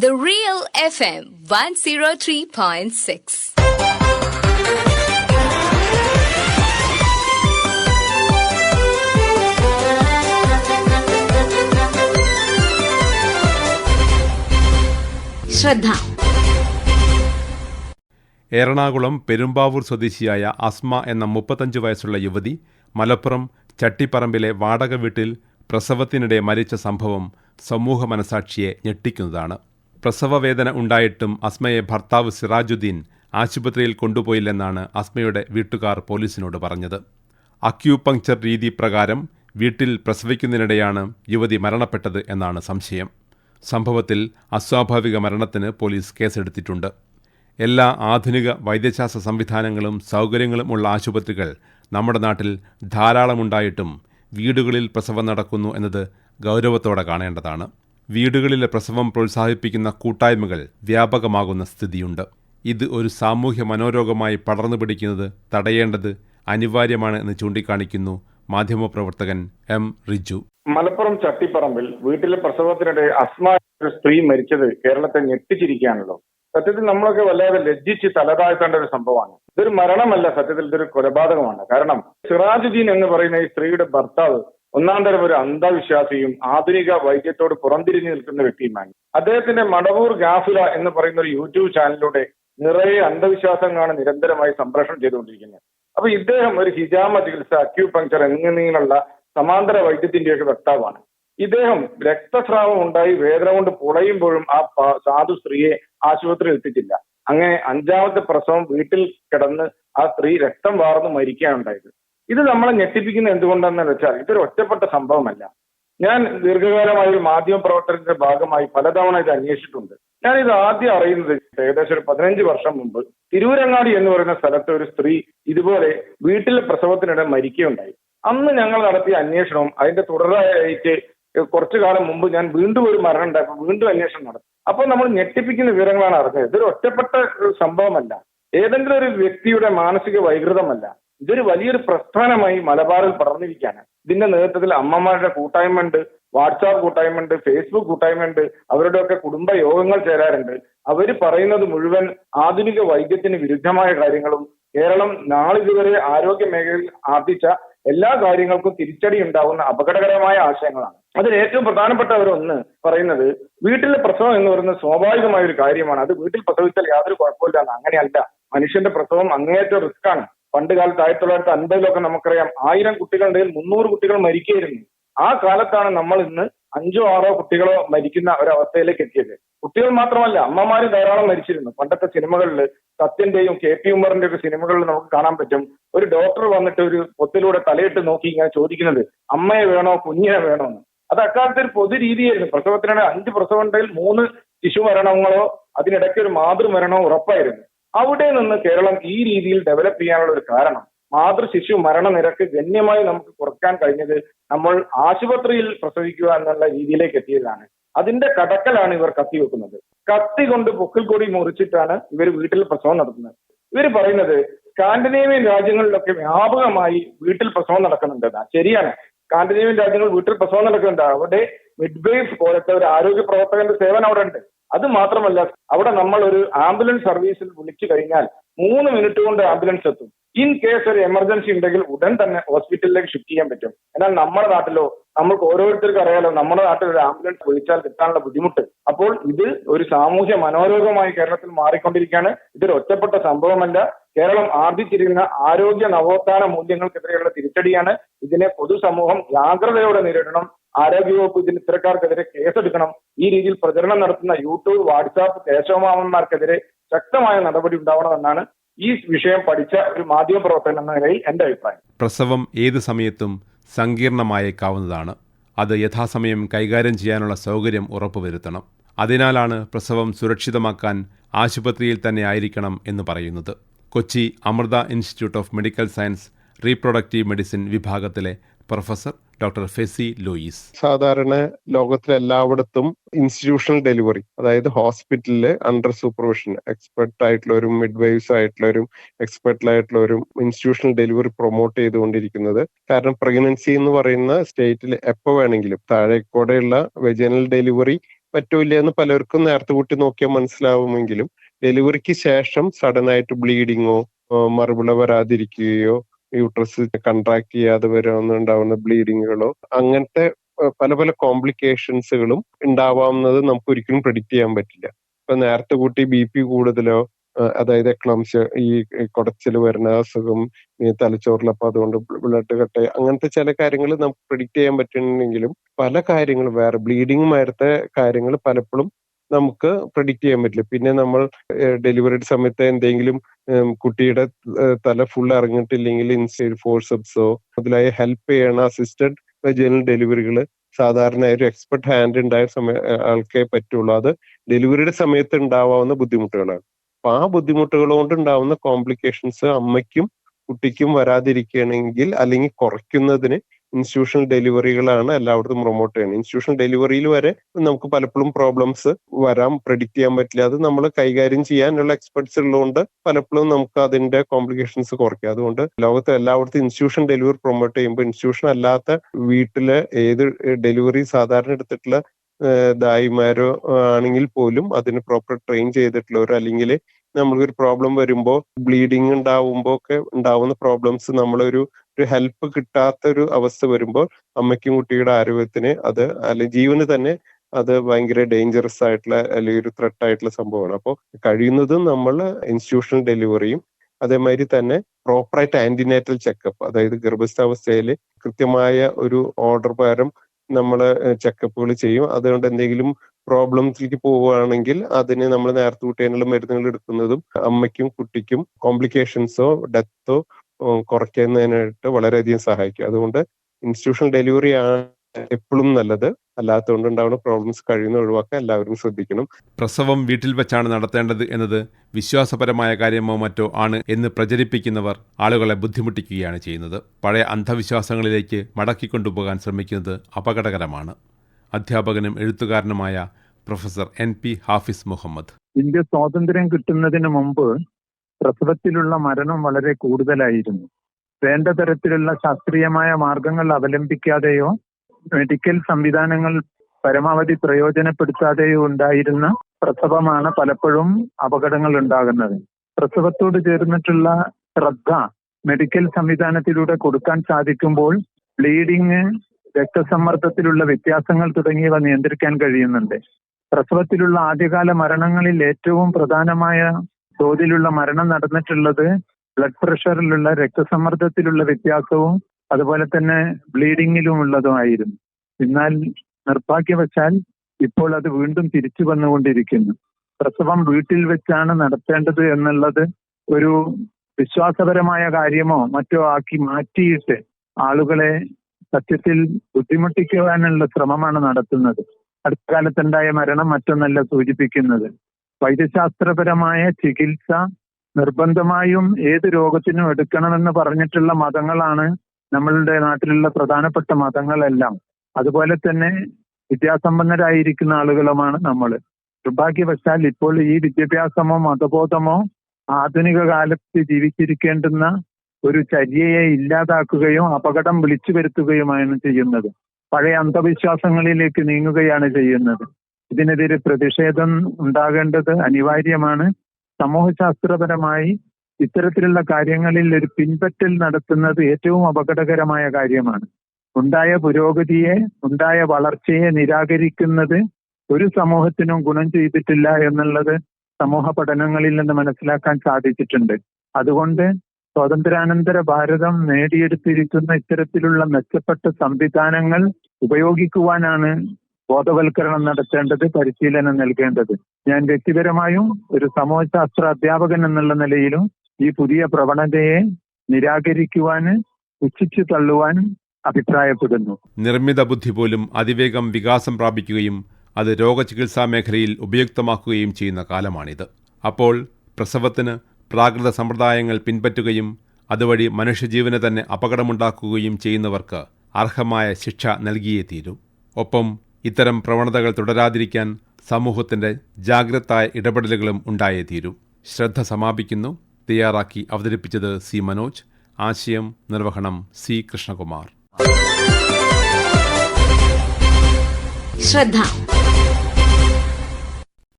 The Real FM 103.6. ശ്രദ്ധ എറണാകുളം പെരുമ്പാവൂർ സ്വദേശിയായ അസ്മ എന്ന മുപ്പത്തഞ്ച് വയസ്സുള്ള യുവതി മലപ്പുറം ചട്ടിപ്പറമ്പിലെ വാടക വീട്ടിൽ പ്രസവത്തിനിടെ മരിച്ച സംഭവം സമൂഹ മനസാക്ഷിയെ ഞെട്ടിക്കുന്നതാണ് പ്രസവവേദന ഉണ്ടായിട്ടും അസ്മയെ ഭർത്താവ് സിറാജുദ്ദീൻ ആശുപത്രിയിൽ കൊണ്ടുപോയില്ലെന്നാണ് അസ്മയുടെ വീട്ടുകാർ പോലീസിനോട് പറഞ്ഞത്. അക്യൂപങ്ക്ചർ രീതി പ്രകാരം വീട്ടിൽ പ്രസവിക്കുന്നതിനിടെയാണ് യുവതി മരണപ്പെട്ടത് എന്നാണ് സംശയം. സംഭവത്തിൽ അസ്വാഭാവിക മരണത്തിന് പോലീസ് കേസെടുത്തിട്ടുണ്ട്. എല്ലാ ആധുനിക വൈദ്യശാസ്ത്ര സംവിധാനങ്ങളും സൗകര്യങ്ങളും ഉള്ള ആശുപത്രികൾ നമ്മുടെ നാട്ടിൽ ധാരാളമുണ്ടായിട്ടും വീടുകളിൽ പ്രസവം നടക്കുന്നു എന്നത് ഗൗരവത്തോടെ കാണേണ്ടതാണ്. വീടുകളിലെ പ്രസവം പ്രോത്സാഹിപ്പിക്കുന്ന കൂട്ടായ്മകൾ വ്യാപകമാകുന്ന സ്ഥിതിയുണ്ട്. ഇത് ഒരു സാമൂഹ്യ മനോരോഗമായി പടർന്നു പിടിക്കുന്നത് തടയേണ്ടത് അനിവാര്യമാണ് എന്ന് ചൂണ്ടിക്കാണിക്കുന്നു മാധ്യമപ്രവർത്തകൻ എം റിജു. മലപ്പുറം ചട്ടിപ്പറമ്പിൽ വീട്ടിലെ പ്രസവത്തിനിടെ ഒരു സ്ത്രീ മരിച്ചത് കേരളത്തെ ഞെട്ടിച്ചിരിക്കുകയാണല്ലോ. സത്യത്തിൽ നമ്മളൊക്കെ വല്ലാതെ ലജ്ജിച്ച് തലതാഴ്ത്തേണ്ട ഒരു സംഭവമാണ്. ഇതൊരു മരണമല്ല സത്യത്തിൽ ഇതൊരു കൊലപാതകമാണ്. കാരണം സിറാജുദ്ദീൻ എന്ന് പറയുന്ന ഈ സ്ത്രീയുടെ ഭർത്താവ് ഒന്നാം തരം ഒരു അന്ധവിശ്വാസിയും ആധുനിക വൈദ്യത്തോട് പുറംതിരിഞ്ഞു നിൽക്കുന്ന വ്യക്തിയുമാണ് അദ്ദേഹത്തിന്റെ മടവൂർ ഗാഫില എന്ന് പറയുന്ന ഒരു യൂട്യൂബ് ചാനലിലൂടെ നിറയെ അന്ധവിശ്വാസങ്ങളാണ് നിരന്തരമായി സംപ്രേഷണം ചെയ്തുകൊണ്ടിരിക്കുന്നത്. അപ്പൊ ഇദ്ദേഹം ഒരു ഹിജാമ ചികിത്സ അക്യൂപങ്ചർ എന്നിങ്ങനെയുള്ള സമാന്തര വൈദ്യത്തിന്റെയൊക്കെ വക്താവാണ്. ഇദ്ദേഹം രക്തസ്രാവം ഉണ്ടായി വേദന കൊണ്ട് പുളയുമ്പോഴും ആ സാധു സ്ത്രീയെ ആശുപത്രിയിൽ എത്തിച്ചില്ല. അങ്ങനെ അഞ്ചാമത്തെ പ്രസവം വീട്ടിൽ കിടന്ന് ആ സ്ത്രീ രക്തം വാർന്ന് മരിക്കുകയാണ് ഉണ്ടായത്. ഇത് നമ്മളെ ഞെട്ടിപ്പിക്കുന്നത് എന്തുകൊണ്ടാണെന്ന് വെച്ചാൽ ഇതൊരു ഒറ്റപ്പെട്ട സംഭവമല്ല. ഞാൻ ദീർഘകാലമായി ഒരു മാധ്യമ പ്രവർത്തനത്തിന്റെ ഭാഗമായി പലതവണ ഇത് അന്വേഷിച്ചിട്ടുണ്ട്. ഞാൻ ഇത് ആദ്യം അറിയുന്നത് ഏകദേശം ഒരു പതിനഞ്ച് വർഷം മുമ്പ് തിരൂരങ്ങാടി എന്ന് പറയുന്ന സ്ഥലത്ത് ഒരു സ്ത്രീ ഇതുപോലെ വീട്ടിലെ പ്രസവത്തിനിടെ മരിക്കുകയുണ്ടായി. അന്ന് ഞങ്ങൾ നടത്തിയ അന്വേഷണവും അതിന്റെ തുടരായിട്ട് കുറച്ചു കാലം മുമ്പ് ഞാൻ വീണ്ടും ഒരു മരണം ഉണ്ടായപ്പോൾ വീണ്ടും അന്വേഷണം നടത്തി. അപ്പോൾ നമ്മൾ ഞെട്ടിപ്പിക്കുന്ന വിവരങ്ങളാണ് അറിഞ്ഞത്. ഇതൊരു ഒറ്റപ്പെട്ട സംഭവമല്ല. ഏതെങ്കിലും ഒരു വ്യക്തിയുടെ മാനസിക വൈകൃതമല്ല. ഇതൊരു വലിയൊരു പ്രസ്ഥാനമായി മലബാറിൽ പടർന്നിരിക്കുകയാണ്. ഇതിന്റെ നേതൃത്വത്തിൽ അമ്മമാരുടെ കൂട്ടായ്മ ഉണ്ട് വാട്സാപ്പ് കൂട്ടായ്മ ഉണ്ട് ഫേസ്ബുക്ക് കൂട്ടായ്മ ഉണ്ട് അവരുടെയൊക്കെ കുടുംബ യോഗങ്ങൾ ചേരാറുണ്ട്. അവർ പറയുന്നത് മുഴുവൻ ആധുനിക വൈദ്യത്തിന് വിരുദ്ധമായ കാര്യങ്ങളും കേരളം നാളിതുവരെ ആരോഗ്യ മേഖലയിൽ ആർജിച്ച എല്ലാ കാര്യങ്ങൾക്കും തിരിച്ചടി ഉണ്ടാവുന്ന അപകടകരമായ ആശയങ്ങളാണ്. അതിൽ ഏറ്റവും പ്രധാനപ്പെട്ട ഒന്ന് പറയുന്നത് വീട്ടിലെ പ്രസവം എന്ന് പറയുന്നത് സ്വാഭാവികമായ ഒരു കാര്യമാണ്. അത് വീട്ടിൽ പ്രസവിച്ചാൽ യാതൊരു കുഴപ്പമില്ല അങ്ങനെയല്ല. മനുഷ്യന്റെ പ്രസവം അങ്ങേയറ്റം റിസ്ക് ആണ്. പണ്ട് കാലത്ത് ആയിരത്തി തൊള്ളായിരത്തി അൻപതിലൊക്കെ നമുക്കറിയാം ആയിരം കുട്ടികളുടെ മുന്നൂറ് കുട്ടികൾ മരിക്കുകയായിരുന്നു. ആ കാലത്താണ് നമ്മൾ ഇന്ന് അഞ്ചോ ആറോ കുട്ടികളോ മരിക്കുന്ന ഒരവസ്ഥയിലേക്ക് എത്തിയത്. കുട്ടികൾ മാത്രമല്ല അമ്മമാര് ധാരാളം മരിച്ചിരുന്നു. പണ്ടത്തെ സിനിമകളിൽ സത്യന്റെയും കെ പി ഉമ്മറിന്റെ ഒക്കെ സിനിമകളിൽ നമുക്ക് കാണാൻ പറ്റും. ഒരു ഡോക്ടർ വന്നിട്ട് ഒരു പൊത്തിലൂടെ തലയിട്ട് നോക്കി ഇങ്ങനെ ചോദിക്കുന്നത് അമ്മയെ വേണോ കുഞ്ഞിനെ വേണോ എന്ന്. അത് അക്കാലത്ത് ഒരു പൊതു രീതിയായിരുന്നു. പ്രസവത്തിനിടെ അഞ്ച് പ്രസവം ഉണ്ടെങ്കിൽ മൂന്ന് ശിശു മരണങ്ങളോ അതിനിടയ്ക്ക് ഒരു മാതൃമരണമോ ഉറപ്പായിരുന്നു. അവിടെ നിന്ന് കേരളം ഈ രീതിയിൽ ഡെവലപ്പ് ചെയ്യാനുള്ള ഒരു കാരണം മാതൃശിശു മരണനിരക്ക് ഗണ്യമായി നമുക്ക് കുറയ്ക്കാൻ കഴിഞ്ഞത് നമ്മൾ ആശുപത്രിയിൽ പ്രസവിക്കുക എന്നുള്ള രീതിയിലേക്ക് എത്തിയതാണ്. അതിന്റെ കടക്കലാണ് ഇവർ കത്തി വെക്കുന്നത്. കത്തി കൊണ്ട് പൊക്കിൽ കൂടി മുറിച്ചിട്ടാണ് ഇവർ വീട്ടിൽ പ്രസവം നടത്തുന്നത്. ഇവർ പറയുന്നത് സ്കാൻഡിനേവിയൻ രാജ്യങ്ങളിലൊക്കെ വ്യാപകമായി വീട്ടിൽ പ്രസവം നടക്കുന്നുണ്ടെന്നാ ശരിയാണ്. സ്കാൻഡിനേവിയൻ രാജ്യങ്ങൾ വീട്ടിൽ പ്രസവം നടക്കുന്നുണ്ട്. അവിടെ മിഡ്വൈഫ് പോലത്തെ ഒരു ആരോഗ്യ പ്രവർത്തകന്റെ സേവനം അവിടെ ഉണ്ട് അത് മാത്രമല്ല അവിടെ നമ്മൾ ഒരു ആംബുലൻസ് സർവീസിൽ വിളിച്ചു കഴിഞ്ഞാൽ മൂന്ന് മിനിറ്റ് കൊണ്ട് ആംബുലൻസ് എത്തും. ഇൻ കേസ് ഒരു എമർജൻസി ഉണ്ടെങ്കിൽ ഉടൻ തന്നെ ഹോസ്പിറ്റലിലേക്ക് ഷിഫ്റ്റ് ചെയ്യാൻ പറ്റും. എന്നാൽ നമ്മുടെ നാട്ടിലോ നമുക്ക് ഓരോരുത്തർക്കും അറിയാലോ നമ്മുടെ നാട്ടിൽ ഒരു ആംബുലൻസ് വിളിച്ചാൽ കിട്ടാനുള്ള ബുദ്ധിമുട്ട്. അപ്പോൾ ഇത് ഒരു സാമൂഹ്യ മനോരോഗമായി കേരളത്തിൽ മാറിക്കൊണ്ടിരിക്കുകയാണ്. ഇതൊരു ഒറ്റപ്പെട്ട സംഭവമല്ല. കേരളം ആർജിച്ചിരിക്കുന്ന ആരോഗ്യ നവോത്ഥാന മൂല്യങ്ങൾക്കെതിരെയുള്ള തിരിച്ചടിയാണ്. ഇതിനെ പൊതുസമൂഹം ജാഗ്രതയോടെ നേരിടണം. ആരോഗ്യവകുപ്പ് ഇതിന് ഇത്തരക്കാർക്കെതിരെ കേസെടുക്കണം. ഈ രീതിയിൽ പ്രചരണം നടത്തുന്ന യൂട്യൂബ് വാട്സാപ്പ് കേശവമാമന്മാർക്കെതിരെ ശക്തമായ നടപടി ഉണ്ടാവണമെന്നാണ് ഈ വിഷയം പഠിച്ച ഒരു മാധ്യമ പ്രവർത്തകൻ എന്ന നിലയിൽ എന്റെ അഭിപ്രായം. പ്രസവം ഏത് സമയത്തും സങ്കീർണമായേക്കാവുന്നതാണ്. അത് യഥാസമയം കൈകാര്യം ചെയ്യാനുള്ള സൗകര്യം ഉറപ്പുവരുത്തണം. അതിനാലാണ് പ്രസവം സുരക്ഷിതമാക്കാൻ ആശുപത്രിയിൽ തന്നെ ആയിരിക്കണം എന്ന് പറയുന്നത്. Kochi Amrita institute of medical science reproductive medicine വിഭാഗത്തിലെ പ്രൊഫസർ ഡോക്ടർ ഫെസി ലൂയിസ്. സാധാരണ ലോകത്തിലെ എല്ലായിടത്തും ഇൻസ്റ്റിറ്റ്യൂഷണൽ ഡെലിവറി അതായത് ഹോസ്പിറ്റലിൽ അണ്ടർ സൂപ്പർവിഷൻ എക്സ്പെർട്ട് ആയിട്ടുള്ളവരും മിഡ്വൈസ് ആയിട്ടുള്ളവരും എക്സ്പെർട്ട് ആയിട്ടുള്ളവരും ഇൻസ്റ്റിറ്റ്യൂഷണൽ ഡെലിവറി പ്രൊമോട്ട് ചെയ്തുകൊണ്ടിരിക്കുന്നത്. കാരണം പ്രഗ്നൻസി എന്ന് പറയുന്ന സ്റ്റേറ്റിൽ എപ്പോ വേണമെങ്കിലും താഴേക്കൂടെയുള്ള വെജനൽ ഡെലിവറി പറ്റൂല എന്ന് പലർക്കും നേരത്തെ കൂട്ടി നോക്കിയാൽ മനസ്സിലാവുമെങ്കിലും ഡെലിവറിക്ക് ശേഷം സഡൻ ആയിട്ട് ബ്ലീഡിങ്ങോ മറുപിള വരാതിരിക്കുകയോ യൂട്രസ് കൺട്രാക്ട് ചെയ്യാതെ വരുന്നുണ്ടാവുന്ന ബ്ലീഡിങ്ങുകളോ അങ്ങനത്തെ പല പല കോംപ്ലിക്കേഷൻസുകളും ഉണ്ടാവാവുന്നത് നമുക്ക് ഒരിക്കലും പ്രെഡിക്റ്റ് ചെയ്യാൻ പറ്റില്ല. ഇപ്പൊ നേരത്തെ കൂട്ടി ബി പി കൂടുതലോ അതായത് എക്ലംസ് ഈ കുടച്ചിൽ വരുന്ന അസുഖം ഈ തലച്ചോറിലപ്പം അതുകൊണ്ട് ബ്ലഡ് കട്ട അങ്ങനത്തെ ചില കാര്യങ്ങൾ നമുക്ക് പ്രിഡിക്റ്റ് ചെയ്യാൻ പറ്റുന്നെങ്കിലും പല കാര്യങ്ങളും വേറെ ബ്ലീഡിങ് മാരത്തെ കാര്യങ്ങൾ പലപ്പോഴും നമുക്ക് പ്രെഡിക്റ്റ് ചെയ്യാൻ പറ്റില്ല. പിന്നെ നമ്മൾ ഡെലിവറി സമയത്ത് എന്തെങ്കിലും കുട്ടിയുടെ തല ഫുൾ ഇറങ്ങിയിട്ടില്ലെങ്കിൽ ഇൻസൈഡ് ഫോഴ്സപ്സോ മുതലായ ഹെൽപ്പ് ചെയ്യണ അസിസ്റ്റഡ് ജനറൽ ഡെലിവറികൾ സാധാരണ ഒരു എക്സ്പെർട്ട് ഹാൻഡ് ഉണ്ടായ സമയ ആൾക്കേ പറ്റുള്ളൂ. അത് ഡെലിവറിയുടെ സമയത്ത് ഉണ്ടാവാവുന്ന ബുദ്ധിമുട്ടുകളാണ്. അപ്പൊ ആ ബുദ്ധിമുട്ടുകൾ കൊണ്ട് ഉണ്ടാവുന്ന കോംപ്ലിക്കേഷൻസ് അമ്മയ്ക്കും കുട്ടിക്കും വരാതിരിക്കണമെങ്കിൽ അല്ലെങ്കിൽ കുറയ്ക്കുന്നതിന് ഇൻസ്റ്റിറ്റ്യൂഷണൽ ഡെലിവറികളാണ് എല്ലായിടത്തും പ്രൊമോട്ട് ചെയ്യുന്നത്. ഇൻസ്റ്റിറ്റ്യൂഷണൽ ഡെലിവറിയിൽ വരെ നമുക്ക് പലപ്പോഴും പ്രോബ്ലംസ് വരാം പ്രെഡിക്റ്റ് ചെയ്യാൻ പറ്റില്ല. അത് നമ്മൾ കൈകാര്യം ചെയ്യാനുള്ള എക്സ്പെർട്സ് ഉള്ളതുകൊണ്ട് പലപ്പോഴും നമുക്ക് അതിന്റെ കോംപ്ലിക്കേഷൻസ് കുറയ്ക്കാം. അതുകൊണ്ട് ലോകത്ത് എല്ലായിടത്തും ഇൻസ്റ്റിറ്റ്യൂഷൻ ഡെലിവറി പ്രൊമോട്ട് ചെയ്യുമ്പോൾ ഇൻസ്റ്റിറ്റ്യൂഷൻ അല്ലാത്ത വീട്ടിലെ ഏത് ഡെലിവറി സാധാരണ എടുത്തിട്ടുള്ള ദായിമാരോ ആണെങ്കിൽ പോലും അതിന് പ്രോപ്പർ ട്രെയിൻ ചെയ്തിട്ടുള്ളവരോ അല്ലെങ്കിൽ നമ്മൾക്കൊരു പ്രോബ്ലം വരുമ്പോൾ ബ്ലീഡിങ് ഉണ്ടാവുമ്പോൾ ഒക്കെ ഉണ്ടാവുന്ന പ്രോബ്ലംസ് നമ്മളൊരു ഒരു ഹെൽപ്പ് കിട്ടാത്ത ഒരു അവസ്ഥ വരുമ്പോൾ അമ്മയ്ക്കും കുട്ടിയുടെ ആരോഗ്യത്തിന് അത് അല്ലെങ്കിൽ ജീവന് തന്നെ അത് ഭയങ്കര ഡേഞ്ചറസ് ആയിട്ടുള്ള അല്ലെങ്കിൽ ഒരു ത്രെട്ട് ആയിട്ടുള്ള സംഭവമാണ്. അപ്പോൾ കഴിയുന്നതും നമ്മൾ ഇൻസ്റ്റിറ്റ്യൂഷണൽ ഡെലിവറിയും അതേമാതിരി തന്നെ പ്രോപ്പറായിട്ട് ആന്റിനേറ്റൽ ചെക്കപ്പ് അതായത് ഗർഭസ്ഥാവസ്ഥയിൽ കൃത്യമായ ഒരു ഓർഡർ പ്രകാരം നമ്മൾ ചെക്കപ്പുകൾ ചെയ്യും. അതുകൊണ്ട് എന്തെങ്കിലും പ്രോബ്ലംസിലേക്ക് പോവുകയാണെങ്കിൽ അതിന് നമ്മൾ നേരത്തെ കൂട്ടിയതിനുള്ള മരുന്നുകൾ എടുക്കുന്നതും അമ്മയ്ക്കും കുട്ടിക്കും കോംപ്ലിക്കേഷൻസോ ഡെത്തോ കുറയ്ക്കുന്നതിനായിട്ട് വളരെയധികം സഹായിക്കും. അതുകൊണ്ട് ഇൻസ്റ്റിറ്റ്യൂഷണൽ ഡെലിവറി ആണ് എപ്പോഴും നല്ലത്. അല്ലാത്തതുകൊണ്ട് ഉണ്ടാവുന്ന പ്രോബ്ലംസ് കഴിയുന്ന ഒഴിവാക്കാൻ എല്ലാവരും ശ്രദ്ധിക്കണം. പ്രസവം വീട്ടിൽ വെച്ചാണ് നടത്തേണ്ടത് എന്നത് വിശ്വാസപരമായ കാര്യമോ മറ്റോ ആണ് എന്ന് പ്രചരിപ്പിക്കുന്നവർ ആളുകളെ ബുദ്ധിമുട്ടിക്കുകയാണ് ചെയ്യുന്നത്. പഴയ അന്ധവിശ്വാസങ്ങളിലേക്ക് മടക്കിക്കൊണ്ടുപോകാൻ ശ്രമിക്കുന്നത് അപകടകരമാണ്. അധ്യാപകനും എഴുത്തുകാരനുമായ professor N P Hafiz Mohammed. India സ്വാതന്ത്ര്യം കിട്ടുന്നതിന് മുമ്പ് പ്രസവത്തിലുള്ള മരണം വളരെ കൂടുതലായിരുന്നു. വേണ്ട തരത്തിലുള്ള ശാസ്ത്രീയമായ മാർഗങ്ങൾ അവലംബിക്കാതെയോ മെഡിക്കൽ സംവിധാനങ്ങൾ പരമാവധി പ്രയോജനപ്പെടുത്താതെയോ ഉണ്ടായിരുന്ന പ്രസവമാണ് പലപ്പോഴും അപകടങ്ങൾ ഉണ്ടാകുന്നത്. പ്രസവത്തോട് ചേർന്നിട്ടുള്ള ശ്രദ്ധ മെഡിക്കൽ സംവിധാനത്തിലൂടെ കൊടുക്കാൻ സാധിക്കുമ്പോൾ ബ്ലീഡിങ് രക്തസമ്മർദ്ദത്തിലുള്ള വ്യത്യാസങ്ങൾ തുടങ്ങിയവ നിയന്ത്രിക്കാൻ കഴിയുന്നുണ്ട്. പ്രസവത്തിലുള്ള ആദ്യകാല മരണങ്ങളിൽ ഏറ്റവും പ്രധാനമായ തോതിലുള്ള മരണം നടന്നിട്ടുള്ളത് ബ്ലഡ് പ്രഷറിലുള്ള രക്തസമ്മർദ്ദത്തിലുള്ള വ്യത്യാസവും അതുപോലെ തന്നെ ബ്ലീഡിങ്ങിലും ഉള്ളതുമായിരുന്നു എന്നാൽ നിർഭാഗ്യവശാൽ ഇപ്പോൾ അത് വീണ്ടും തിരിച്ചു വന്നുകൊണ്ടിരിക്കുന്നു. പ്രസവം വീട്ടിൽ വെച്ചാണ് നടത്തേണ്ടത് എന്നുള്ളത് ഒരു വിശ്വാസപരമായ കാര്യമോ മറ്റോ ആക്കി മാറ്റിയിട്ട് ആളുകളെ സത്യത്തിൽ ബുദ്ധിമുട്ടിക്കുവാനുള്ള ശ്രമമാണ് നടത്തുന്നത്. അടുത്ത കാലത്തുണ്ടായ മരണം മറ്റൊന്നല്ല സൂചിപ്പിക്കുന്നത്. വൈദ്യശാസ്ത്രപരമായ ചികിത്സ നിർബന്ധമായും ഏത് രോഗത്തിനും എടുക്കണമെന്ന് പറഞ്ഞിട്ടുള്ള മതങ്ങളാണ് നമ്മളുടെ നാട്ടിലുള്ള പ്രധാനപ്പെട്ട മതങ്ങളെല്ലാം. അതുപോലെ തന്നെ വിദ്യാസമ്പന്നരായിരിക്കുന്ന ആളുകളുമാണ് നമ്മൾ നിർഭാഗ്യവശാൽ ഇപ്പോൾ ഈ വിദ്യാഭ്യാസമോ മതബോധമോ ആധുനിക കാലത്ത് ജീവിച്ചിരിക്കേണ്ടുന്ന ഒരു ചര്യയെ ഇല്ലാതാക്കുകയും അപകടം വിളിച്ചു വരുത്തുകയുമാണ് ചെയ്യുന്നത്. പഴയ അന്ധവിശ്വാസങ്ങളിലേക്ക് നീങ്ങുകയാണ് ചെയ്യുന്നത്. ഇതിനെതിരെ പ്രതിഷേധം ഉണ്ടാകേണ്ടത് അനിവാര്യമാണ്. സമൂഹശാസ്ത്രപരമായി ഇത്തരത്തിലുള്ള കാര്യങ്ങളിൽ ഒരു പിൻപറ്റൽ നടത്തുന്നത് ഏറ്റവും അപകടകരമായ കാര്യമാണ്. ഉണ്ടായ പുരോഗതിയെ ഉണ്ടായ വളർച്ചയെ നിരാകരിക്കുന്നത് ഒരു സമൂഹത്തിനും ഗുണം ചെയ്തിട്ടില്ല എന്നുള്ളത് സമൂഹ പഠനങ്ങളിൽ നിന്ന് മനസ്സിലാക്കാൻ സാധിച്ചിട്ടുണ്ട്. അതുകൊണ്ട് സ്വാതന്ത്ര്യാനന്തര ഭാരതം നേടിയെടുത്തിരിക്കുന്ന ഇത്തരത്തിലുള്ള മെച്ചപ്പെട്ട സംവിധാനങ്ങൾ ഉപയോഗിക്കുവാനാണ് ബോധവൽക്കരണം നടത്തേണ്ടത് പരിശീലനം നൽകേണ്ടത്. ഞാൻ വ്യക്തിപരമായും ഒരു സമൂഹശാസ്ത്ര അധ്യാപകൻ എന്നുള്ള നിലയിലും ഈ പുതിയ പ്രവണതയെ നിരാകരിക്കുവാന് പുച്ഛിച്ചു തള്ളുവാൻ അഭിപ്രായപ്പെടുന്നു. നിർമ്മിത ബുദ്ധി പോലും അതിവേഗം വികാസം പ്രാപിക്കുകയും അത് രോഗചികിത്സാ മേഖലയിൽ ഉപയുക്തമാക്കുകയും ചെയ്യുന്ന കാലമാണിത്. അപ്പോൾ പ്രസവത്തിന് പ്രാകൃത സമ്പ്രദായങ്ങൾ പിൻപറ്റുകയും അതുവഴി മനുഷ്യജീവന് തന്നെ അപകടമുണ്ടാക്കുകയും ചെയ്യുന്നവർക്ക് അർഹമായ ശിക്ഷ നൽകിയേ തീരൂ. ഒപ്പം ഇത്തരം പ്രവണതകൾ തുടരാതിരിക്കാൻ സമൂഹത്തിന്റെ ജാഗ്രതായ ഇടപെടലുകളും ഉണ്ടായേ തീരൂ. ശ്രദ്ധ സമാപിക്കുന്നു. തയ്യാറാക്കി അവതരിപ്പിച്ചത് സി മനോജ്. ആശയം നിർവഹണം സി കൃഷ്ണകുമാർ. ശ്രദ്ധ.